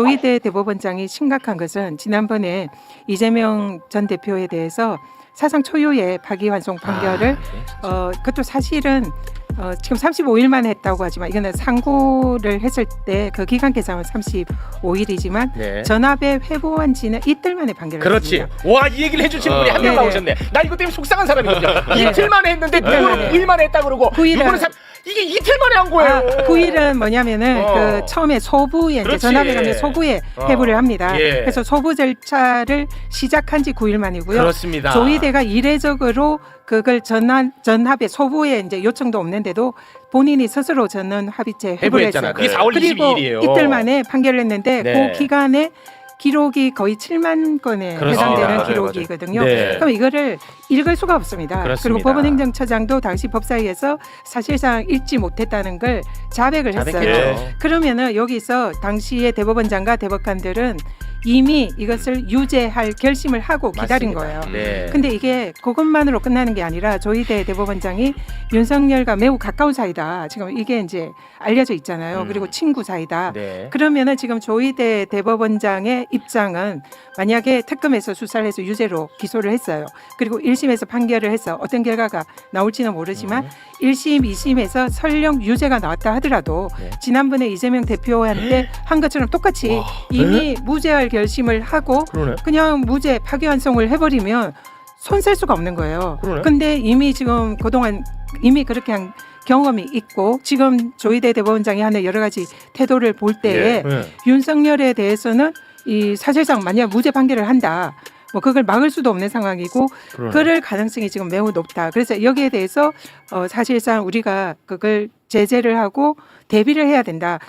조희대 대법원장이 심각한 것은 지난번에 이재명 전 대표에 대해서 사상 초유의 파기환송 판결을 아, 어 그것도 사실은 어 지금 35일만 했다고 하지만 이거는 상고를 했을 때 그 기간 계산은 35일이지만 네. 전압에 회부한 지는 이틀 만에 판결을 그렇지. 했습니다. 와 이 얘기를 해주신 어. 분이 한 명 네네. 나오셨네. 나 이거 때문에 속상한 사람이거든요. 네. 이틀 만에 했는데 누구는 네네. 9일 만에 했다 그러고 구일은- 누구는 삼 이게 이틀 만에 한 거예요. 아, 9일은 뭐냐면은 어. 그 처음에 소부에 이제 그렇지. 전압에 가면 소부에 어. 회부를 합니다. 예. 그래서 소부 절차를 시작한 지 9일 만이고요. 그렇습니다. 조희대가 이례적으로 그걸 전환 전합에 소부에 이제 요청도 없는데도 본인이 스스로 전원 합의체 회부를 해부했잖아. 했어요. 그게 4월 그리고 22일이에요. 이틀 만에 판결을 했는데 네. 그 기간에 기록이 거의 7만 건에 그렇습니다. 해당되는 맞아요, 기록이거든요. 네. 그럼 이거를 읽을 수가 없습니다. 그렇습니다. 리고 법원행정처장도 당시 법사위에서 사실상 읽지 못했다는 걸 자백을 했어요. 자백했죠. 그러면은 여기서 당시의 대법원장과 대법관들은 이미 이것을 유죄할 결심을 하고 기다린 맞습니다. 거예요. 네. 근데 이게 그것만으로 끝나는 게 아니라 조희대 대법원장이 윤석열과 매우 가까운 사이다. 지금 이게 이제 알려져 있잖아요. 음. 그리고 친구 사이다. 네. 그러면은 지금 조희대 대법원장의 입장은 만약에 특검에서 수사를 해서 유죄로 기소를 했어요. 그리고 1심에서 판결을 해서 어떤 결과가 나올지는 모르지만 음. 1심, 2심에서 설령 유죄가 나왔다 하더라도 네. 지난번에 이재명 대표한테 한 것처럼 똑같이 와, 이미 무죄할 결심을 하고 그러네. 그냥 무죄 파기환송을 해버리면 손쓸 수가 없는 거예요. 그러네. 근데 이미 지금 그동안 이미 그렇게 한 경험이 있고 지금 조희대 대법원장이 하는 여러 가지 태도를 볼 때에 네. 윤석열에 대해서는 이 사실상 만약 무죄 판결을 한다. 뭐 그걸 막을 수도 없는 상황이고 그러네. 그럴 가능성이 지금 매우 높다. 그래서 여기에 대해서 어 사실상 우리가 그걸 제재를 하고 대비를 해야 된다.